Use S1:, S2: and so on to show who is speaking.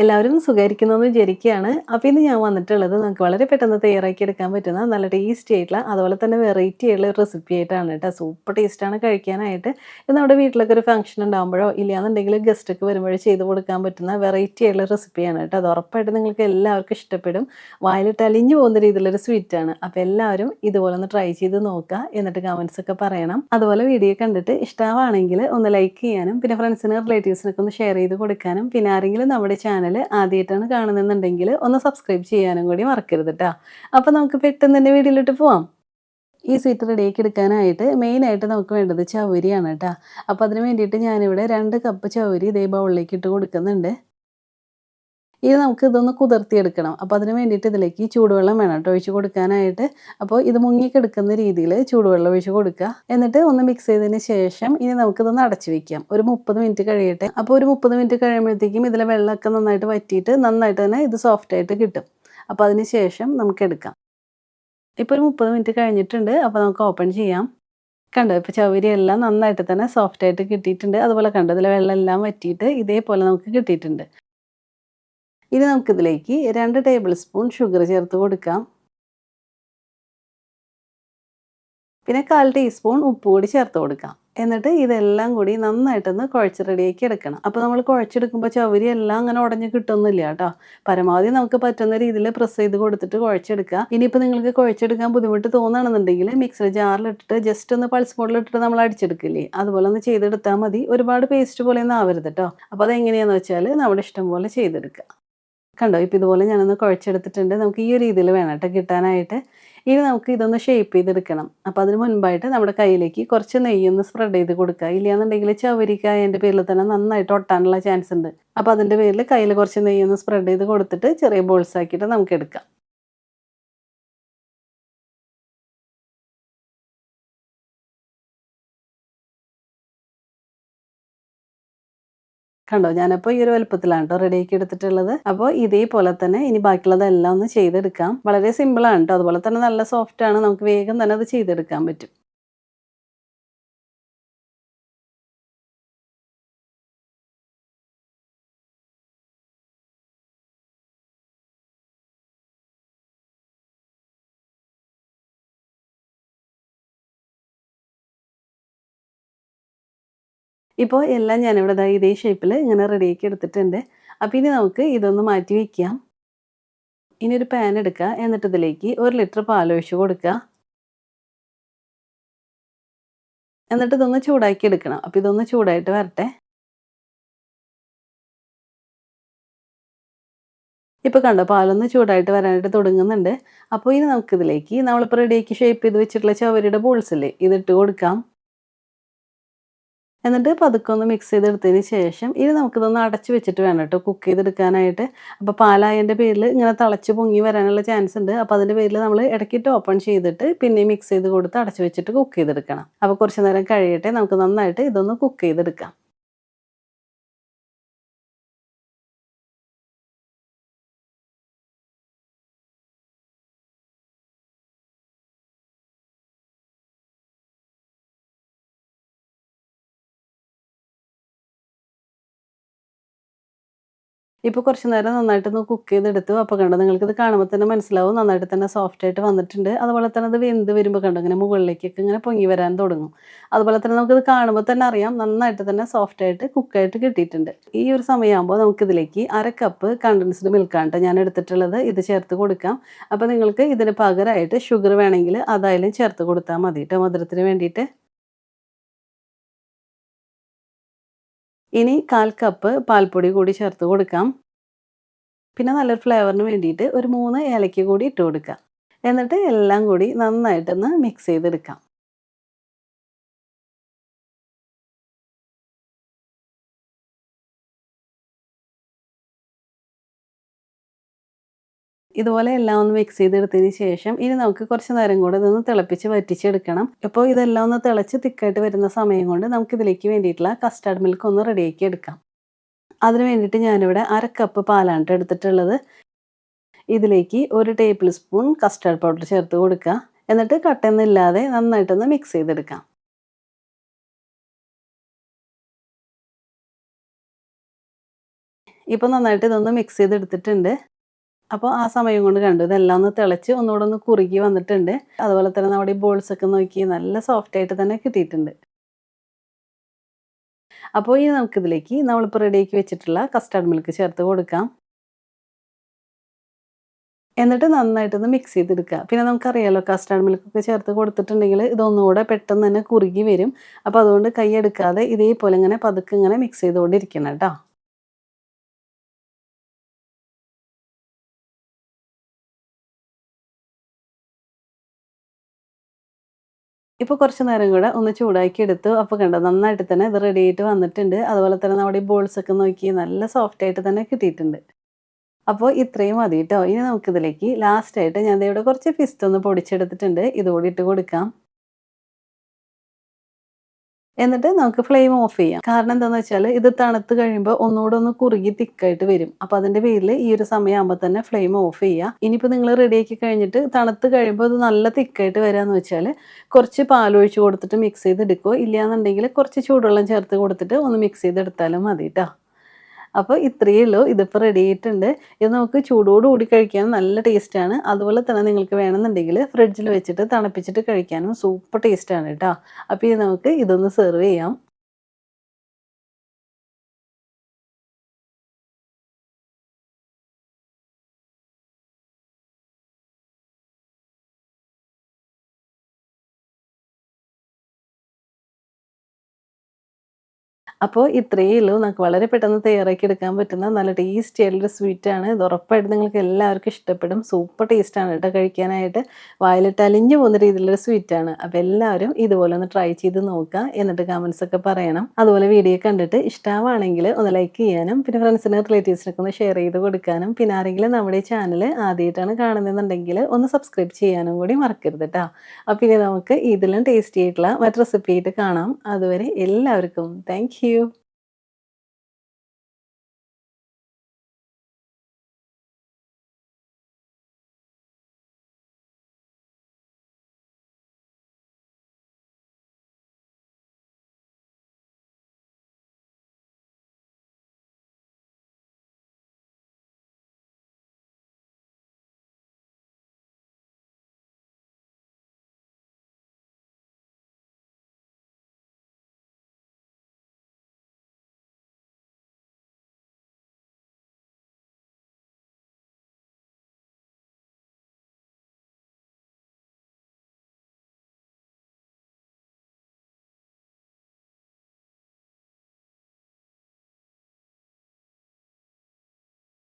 S1: എല്ലാവരും സുഖമായിരിക്കുന്നതെന്ന് വിചാരിക്കുകയാണ്. അപ്പോൾ ഇന്ന് ഞാൻ വന്നിട്ടുള്ളത് നമുക്ക് വളരെ പെട്ടെന്ന് തയ്യാറാക്കി എടുക്കാൻ പറ്റുന്ന നല്ല ടേസ്റ്റി ആയിട്ടുള്ള അതുപോലെ തന്നെ വെറൈറ്റി ആയിട്ടുള്ള ഒരു റെസിപ്പി ആയിട്ടാണ് കേട്ടോ. സൂപ്പർ ടേസ്റ്റാണ് കഴിക്കാനായിട്ട്. ഇത് നമ്മുടെ വീട്ടിലൊക്കെ ഒരു ഫംഗ്ഷൻ ഉണ്ടാകുമ്പോഴോ ഇല്ലാന്നുണ്ടെങ്കിൽ ഗസ്റ്റൊക്കെ വരുമ്പോഴോ ചെയ്ത് കൊടുക്കാൻ പറ്റുന്ന വെറൈറ്റി ആയിട്ടുള്ള റെസിപ്പിയാണ് കേട്ടോ. അത് ഉറപ്പായിട്ട് നിങ്ങൾക്ക് എല്ലാവർക്കും ഇഷ്ടപ്പെടും. വായിലിട്ട് അലിഞ്ഞു പോകുന്ന രീതിയിലൊരു സ്വീറ്റാണ്. അപ്പോൾ എല്ലാവരും ഇതുപോലെ ഒന്ന് ട്രൈ ചെയ്ത് നോക്കുക. എന്നിട്ട് കമൻസ് ഒക്കെ പറയണം. അതുപോലെ വീഡിയോ കണ്ടിട്ട് ഇഷ്ടമാണെങ്കിൽ ഒന്ന് ലൈക്ക് ചെയ്യാനും പിന്നെ ഫ്രണ്ട്സിന് റിലേറ്റീവ്സിനൊക്കെ ഒന്ന് ഷെയർ ചെയ്ത് കൊടുക്കാനും പിന്നെ ആരെങ്കിലും നമ്മുടെ ചാനൽ ആദ്യമായിട്ടാണ് കാണുന്നുണ്ടെങ്കിൽ ഒന്ന് സബ്സ്ക്രൈബ് ചെയ്യാനും കൂടി മറക്കരുത് കേട്ടോ. അപ്പോൾ നമുക്ക് പെട്ടെന്ന് തന്നെ വീട്ടിലോട്ട് പോവാം. ഈ സ്വീറ്റ് റെഡിയാക്കി എടുക്കാനായിട്ട് മെയിനായിട്ട് നമുക്ക് വേണ്ടത് ചവരിയാണ് കേട്ടോ. അപ്പോൾ അതിന് വേണ്ടിയിട്ട് ഞാനിവിടെ രണ്ട് കപ്പ് ചവരി ഇതേ ബൗളിലേക്ക് ഇട്ട് കൊടുക്കുന്നുണ്ട്. ഇനി നമുക്ക് ഇതൊന്ന് കുതിർത്തിയെടുക്കണം. അപ്പോൾ അതിന് വേണ്ടിയിട്ട് ഇതിലേക്ക് ചൂടുവെള്ളം വേണം കേട്ടോ ഒഴിച്ച് കൊടുക്കാനായിട്ട്. അപ്പോൾ ഇത് മുങ്ങിക്കിടക്കുന്ന രീതിയിൽ ചൂടുവെള്ളം ഒഴിച്ച് കൊടുക്കുക. എന്നിട്ട് ഒന്ന് മിക്സ് ചെയ്തതിന് ശേഷം ഇനി നമുക്കിതൊന്ന് അടച്ച് വെക്കാം. ഒരു 30 മിനിറ്റ് കഴിയട്ടെ. അപ്പോൾ ഒരു 30 മിനിറ്റ് കഴിയുമ്പോഴത്തേക്കും ഇതിലെ വെള്ളമൊക്കെ നന്നായിട്ട് വറ്റിയിട്ട് നന്നായിട്ട് തന്നെ ഇത് സോഫ്റ്റായിട്ട് കിട്ടും. അപ്പോൾ അതിന് ശേഷം നമുക്ക് എടുക്കാം. ഇപ്പോൾ ഒരു 30 മിനിറ്റ് കഴിഞ്ഞിട്ടുണ്ട്. അപ്പോൾ നമുക്ക് ഓപ്പൺ ചെയ്യാം. കണ്ടോ ഇപ്പോൾ ചവരിയെല്ലാം നന്നായിട്ട് തന്നെ സോഫ്റ്റായിട്ട് കിട്ടിയിട്ടുണ്ട്. അതുപോലെ കണ്ടോ ഇതിലെ വെള്ളം എല്ലാം വറ്റിയിട്ട് ഇതേപോലെ നമുക്ക് കിട്ടിയിട്ടുണ്ട്. ഇനി നമുക്കിതിലേക്ക് രണ്ട് ടേബിൾ സ്പൂൺ ഷുഗർ ചേർത്ത് കൊടുക്കാം. പിന്നെ 1/4 ടീസ്പൂൺ ഉപ്പ് കൂടി ചേർത്ത് കൊടുക്കാം. എന്നിട്ട് ഇതെല്ലാം കൂടി നന്നായിട്ടൊന്ന് കുഴച്ച് റെഡിയാക്കി എടുക്കണം. അപ്പോൾ നമ്മൾ കുഴച്ചെടുക്കുമ്പോൾ ചവരി എല്ലാം അങ്ങനെ ഉടഞ്ഞ് കിട്ടുന്നില്ല കേട്ടോ. പരമാവധി നമുക്ക് പറ്റുന്ന രീതിയിൽ പ്രസ് ചെയ്ത് കൊടുത്തിട്ട് കുഴച്ചെടുക്കുക. ഇനിയിപ്പോൾ നിങ്ങൾക്ക് കുഴച്ചെടുക്കാൻ ബുദ്ധിമുട്ട് തോന്നുകയാണെന്നുണ്ടെങ്കിൽ മിക്സർ ജാറിലിട്ടിട്ട് ജസ്റ്റ് ഒന്ന് പൾസ് മോഡിലിട്ടിട്ട് നമ്മൾ അടിച്ചെടുക്കില്ലേ അതുപോലെ ഒന്ന് ചെയ്തെടുത്താൽ മതി. ഒരുപാട് പേസ്റ്റ് പോലെയൊന്നും ആവരുത് കേട്ടോ. അപ്പോൾ അതെങ്ങനെയാണെന്ന് വെച്ചാൽ നമ്മുടെ ഇഷ്ടം പോലെ ചെയ്തെടുക്കുക. കണ്ടോ ഇപ്പോൾ ഇതുപോലെ ഞാനൊന്ന് കുഴച്ചെടുത്തിട്ടുണ്ട്. നമുക്ക് ഈ ഒരു രീതിയിൽ വേണം കേട്ടോ കിട്ടാനായിട്ട്. ഇനി നമുക്ക് ഇതൊന്ന് ഷേപ്പ് ചെയ്തെടുക്കണം. അപ്പോൾ അതിന് മുൻപായിട്ട് നമ്മുടെ കയ്യിലേക്ക് കുറച്ച് നെയ്യൊന്ന് സ്പ്രെഡ് ചെയ്ത് കൊടുക്കുക. ഇല്ലയെന്നുണ്ടെങ്കിൽ ചവരിക്ക അതിന്റെ പേരിൽ തന്നെ നന്നായിട്ട് ഒട്ടാനുള്ള ചാൻസ് ഉണ്ട്. അപ്പോൾ അതിന്റെ പേരിൽ കയ്യിൽ കുറച്ച് നെയ്യൊന്ന് സ്പ്രെഡ് ചെയ്ത് കൊടുത്തിട്ട് ചെറിയ ബോൾസ് ആക്കിയിട്ട് നമുക്ക് എടുക്കാം. കണ്ടോ ഞാനപ്പോൾ ഈ ഒരു വലുപ്പത്തിലാണ് കേട്ടോ റെഡിയാക്കി എടുത്തിട്ടുള്ളത്. അപ്പോൾ ഇതേപോലെ തന്നെ ഇനി ബാക്കിയുള്ളതെല്ലാം ഒന്ന് ചെയ്തെടുക്കാം. വളരെ സിമ്പിളാണ് കേട്ടോ. അതുപോലെ തന്നെ നല്ല സോഫ്റ്റ് ആണ് നമുക്ക് വേഗം തന്നെ അത് ചെയ്തെടുക്കാൻ പറ്റും. ഇപ്പോൾ എല്ലാം ഞാനിവിടെ ഇതേ ഷേപ്പിൽ ഇങ്ങനെ റെഡിയാക്കി എടുത്തിട്ടുണ്ട്. അപ്പോൾ ഇനി നമുക്ക് ഇതൊന്ന് മാറ്റി വയ്ക്കാം. ഇനി ഒരു പാൻ എടുക്കുക. എന്നിട്ട് ഇതിലേക്ക് 1 ലിറ്റർ പാൽ ഒഴിച്ചു കൊടുക്കുക. എന്നിട്ട് ഇതൊന്ന് ചൂടാക്കി എടുക്കണം. അപ്പോൾ ഇതൊന്ന് ചൂടായിട്ട് വരട്ടെ. ഇപ്പോൾ കണ്ടോ പാലൊന്ന് ചൂടായിട്ട് വരാനായിട്ട് തുടങ്ങുന്നുണ്ട്. അപ്പോൾ ഇനി നമുക്കിതിലേക്ക് നമ്മളിപ്പോൾ റെഡിയാക്കി ഷേപ്പ് ചെയ്ത് വെച്ചിട്ടുള്ള ചവരിയുടെ ബോൾസ് ഇല്ലേ ഇതിട്ട് കൊടുക്കാം. എന്നിട്ട് പതുക്കെ ഒന്ന് മിക്സ് ചെയ്തെടുത്തതിന് ശേഷം ഇനി നമുക്കിതൊന്ന് അടച്ചു വെച്ചിട്ട് വേണം കേട്ടോ കുക്ക് ചെയ്തെടുക്കാനായിട്ട്. അപ്പോൾ പാലായതിന്റെ പേരിൽ ഇങ്ങനെ തിളച്ച് പൊങ്ങി വരാനുള്ള ചാൻസ് ഉണ്ട്. അപ്പോൾ അതിന്റെ പേരിൽ നമ്മൾ ഇടയ്ക്കിട്ട് ഓപ്പൺ ചെയ്തിട്ട് പിന്നെ മിക്സ് ചെയ്ത് കൊടുത്ത് അടച്ച് വെച്ചിട്ട് കുക്ക് ചെയ്തെടുക്കണം. അപ്പോൾ കുറച്ച് നേരം കഴിയട്ടെ. നമുക്ക് നന്നായിട്ട് ഇതൊന്ന് കുക്ക് ചെയ്തെടുക്കാം. ഇപ്പോൾ കുറച്ച് നേരം നന്നായിട്ട് നന്നായിട്ടൊന്ന് കുക്ക് ചെയ്തെടുത്തു. അപ്പോൾ കണ്ടോ ഇത് കാണുമ്പോൾ തന്നെ മനസ്സിലാവും നന്നായിട്ട് തന്നെ സോഫ്റ്റ് ആയിട്ട് വന്നിട്ടുണ്ട്. അതുപോലെ തന്നെ അത് വെന്ത് വരുമ്പോൾ കണ്ടോ ഇങ്ങനെ മുകളിലേക്കൊക്കെ ഇങ്ങനെ പൊങ്ങി വരാൻ തുടങ്ങും. അതുപോലെ തന്നെ നമുക്കിത് കാണുമ്പോൾ തന്നെ അറിയാം നന്നായിട്ട് തന്നെ സോഫ്റ്റ് ആയിട്ട് കുക്കായിട്ട് കിട്ടിയിട്ടുണ്ട്. ഈ ഒരു സമയമാകുമ്പോൾ നമുക്കിതിലേക്ക് 1/2 കപ്പ് കണ്ടൻസ്ഡ് മിൽക്കാണ് ഞാൻ എടുത്തിട്ടുള്ളത്. ഇത് ചേർത്ത് കൊടുക്കാം. അപ്പോൾ നിങ്ങൾക്ക് ഇതിന് പകരമായിട്ട് ഷുഗർ വേണമെങ്കിൽ അതായാലും ചേർത്ത് കൊടുത്താൽ മതി കേട്ടോ മധുരത്തിന് വേണ്ടിയിട്ട്. ഇനി 1/4 കപ്പ് പാൽപ്പൊടി കൂടി ചേർത്ത് കൊടുക്കാം. പിന്നെ നല്ലൊരു ഫ്ലേവറിന് വേണ്ടിയിട്ട് ഒരു മൂന്ന് ഏലക്ക കൂടി ഇട്ട് കൊടുക്കുക. എന്നിട്ട് എല്ലാം കൂടി നന്നായിട്ടൊന്ന് മിക്സ് ചെയ്തെടുക്കാം. ഇതുപോലെ എല്ലാം ഒന്ന് മിക്സ് ചെയ്തെടുത്തതിന് ശേഷം ഇനി നമുക്ക് കുറച്ച് നേരം കൂടെ ഇതൊന്ന് തിളപ്പിച്ച് വറ്റിച്ചെടുക്കണം. അപ്പോൾ ഇതെല്ലാം ഒന്ന് തിളച്ച് തിക്കായിട്ട് വരുന്ന സമയം കൊണ്ട് നമുക്ക് ഇതിലേക്ക് വേണ്ടിയിട്ടുള്ള കസ്റ്റാർഡ് മിൽക്ക് ഒന്ന് റെഡിയാക്കി എടുക്കാം. അതിന് വേണ്ടിയിട്ട് ഞാനിവിടെ 1/2 കപ്പ് പാലാണ് എടുത്തിട്ടുള്ളത്. ഇതിലേക്ക് ഒരു ടേബിൾ സ്പൂൺ കസ്റ്റാർഡ് പൗഡർ ചേർത്ത് കൊടുക്കുക. എന്നിട്ട് കട്ടെന്നില്ലാതെ നന്നായിട്ടൊന്ന് മിക്സ് ചെയ്തെടുക്കാം. ഇപ്പോൾ നന്നായിട്ട് ഇതൊന്ന് മിക്സ് ചെയ്തെടുത്തിട്ടുണ്ട് അപ്പോൾ ആ സമയം കൊണ്ട് കണ്ടു. ഇതെല്ലാം ഒന്ന് തിളച്ച് ഒന്നുകൂടെ ഒന്ന് കുറുകി വന്നിട്ടുണ്ട്. അതുപോലെ തന്നെ നമ്മുടെ ഈ ബോൾസ് ഒക്കെ നോക്കി നല്ല സോഫ്റ്റ് ആയിട്ട് തന്നെ കിട്ടിയിട്ടുണ്ട്. അപ്പോൾ ഇനി നമുക്കിതിലേക്ക് നമ്മളിപ്പോൾ റെഡിയാക്കി വെച്ചിട്ടുള്ള കസ്റ്റാർഡ് മിൽക്ക് ചേർത്ത് കൊടുക്കാം. എന്നിട്ട് നന്നായിട്ടൊന്ന് മിക്സ് ചെയ്തെടുക്കുക. പിന്നെ നമുക്കറിയാലോ കസ്റ്റാർഡ് മിൽക്കൊക്കെ ചേർത്ത് കൊടുത്തിട്ടുണ്ടെങ്കിൽ ഇതൊന്നുകൂടെ പെട്ടെന്ന് തന്നെ കുറുകി വരും. അപ്പോൾ അതുകൊണ്ട് കൈ എടുക്കാതെ ഇതേപോലെ ഇങ്ങനെ പതുക്കെ ഇങ്ങനെ മിക്സ് ചെയ്തുകൊണ്ടിരിക്കണം കേട്ടോ. ഇപ്പോൾ കുറച്ച് നേരം കൂടെ ഒന്ന് ചൂടാക്കി എടുത്തു. അപ്പോൾ കണ്ടോ നന്നായിട്ട് തന്നെ ഇത് റെഡി ആയിട്ട് വന്നിട്ടുണ്ട്. അതുപോലെ തന്നെ നമ്മുടെ ഈ ബോൾസ് ഒക്കെ നോക്കി നല്ല സോഫ്റ്റ് ആയിട്ട് തന്നെ കിട്ടിയിട്ടുണ്ട്. അപ്പോൾ ഇത്രയും മതി കേട്ടോ ഇനി നമുക്കിതിലേക്ക് ലാസ്റ്റായിട്ട് ഞാൻ ഇവിടെ കുറച്ച് ഫിസ്റ്റ് ഒന്ന് പൊടിച്ചെടുത്തിട്ടുണ്ട്. ഇതുകൂടി ഇട്ട് കൊടുക്കാം. എന്നിട്ട് നമുക്ക് ഫ്ലെയിം ഓഫ് ചെയ്യാം. കാരണം എന്താണെന്ന് വെച്ചാൽ ഇത് തണുത്ത് കഴിയുമ്പോൾ ഒന്നുകൂടെ ഒന്ന് കുറുകി തിക്കായിട്ട് വരും. അപ്പോൾ അതിന്റെ പേരിൽ ഈ ഒരു സമയമാകുമ്പോൾ തന്നെ ഫ്ലെയിം ഓഫ് ചെയ്യുക ഇനിയിപ്പോൾ നിങ്ങൾ റെഡിയാക്കി കഴിഞ്ഞിട്ട് തണുത്ത് കഴിയുമ്പോൾ ഇത് നല്ല തിക്കായിട്ട് വരാമെന്ന് വെച്ചാൽ കുറച്ച് പാലൊഴിച്ച് കൊടുത്തിട്ട് മിക്സ് ചെയ്ത് ചെയ്തെടുക്കുക ഇല്ലയെന്നുണ്ടെങ്കിൽ കുറച്ച് ചൂടുവെള്ളം ചേർത്ത് കൊടുത്തിട്ട് ഒന്ന് മിക്സ് ചെയ്തെടുത്താലും മതി കേട്ടോ അപ്പോൾ ഇത്രയേ ഉള്ളൂ. ഇതിപ്പോൾ റെഡി ആയിട്ടുണ്ട്. ഇത് നമുക്ക് ചൂടോടുകൂടി കഴിക്കാൻ നല്ല ടേസ്റ്റാണ് അതുപോലെ തന്നെ നിങ്ങൾക്ക് വേണമെന്നുണ്ടെങ്കിൽ ഫ്രിഡ്ജിൽ വെച്ചിട്ട് തണുപ്പിച്ചിട്ട് കഴിക്കാനും സൂപ്പർ ടേസ്റ്റാണ് കേട്ടോ അപ്പോൾ ഇത് നമുക്ക് ഇതൊന്ന് സെർവ് ചെയ്യാം. അപ്പോൾ ഇത്രയേ ഉള്ളൂ നമുക്ക് വളരെ പെട്ടെന്ന് തയ്യാറാക്കി എടുക്കാൻ പറ്റുന്ന നല്ല ടേസ്റ്റി ആയിട്ടുള്ള സ്വീറ്റാണ് ഇത് ഉറപ്പായിട്ട് നിങ്ങൾക്ക് എല്ലാവർക്കും ഇഷ്ടപ്പെടും. സൂപ്പർ ടേസ്റ്റാണ് കേട്ടോ കഴിക്കാനായിട്ട്. വായിലിട്ട് അലിഞ്ഞു പോകുന്ന രീതിയിലുള്ള സ്വീറ്റാണ് അപ്പോൾ എല്ലാവരും ഇതുപോലെ ഒന്ന് ട്രൈ ചെയ്ത് നോക്കുക എന്നിട്ട് കമൻസ് ഒക്കെ പറയണം. അതുപോലെ വീഡിയോ കണ്ടിട്ട് ഇഷ്ടമാണെങ്കിൽ ഒന്ന് ലൈക്ക് ചെയ്യാനും പിന്നെ ഫ്രണ്ട്സിനും റിലേറ്റീവ്സിനൊക്കെ ഒന്ന് ഷെയർ ചെയ്ത് കൊടുക്കാനും പിന്നെ ആരെങ്കിലും നമ്മുടെ ചാനൽ ആദ്യമായിട്ടാണ് കാണുന്നതെന്നുണ്ടെങ്കിൽ ഒന്ന് സബ്സ്ക്രൈബ് ചെയ്യാനും കൂടി മറക്കരുത് കേട്ടോ. അപ്പോൾ ഇനി നമുക്ക് ഇതിലും ടേസ്റ്റി ആയിട്ടുള്ള മറ്റു റെസിപ്പി ആയിട്ട് കാണാം. അതുവരെ എല്ലാവർക്കും താങ്ക് you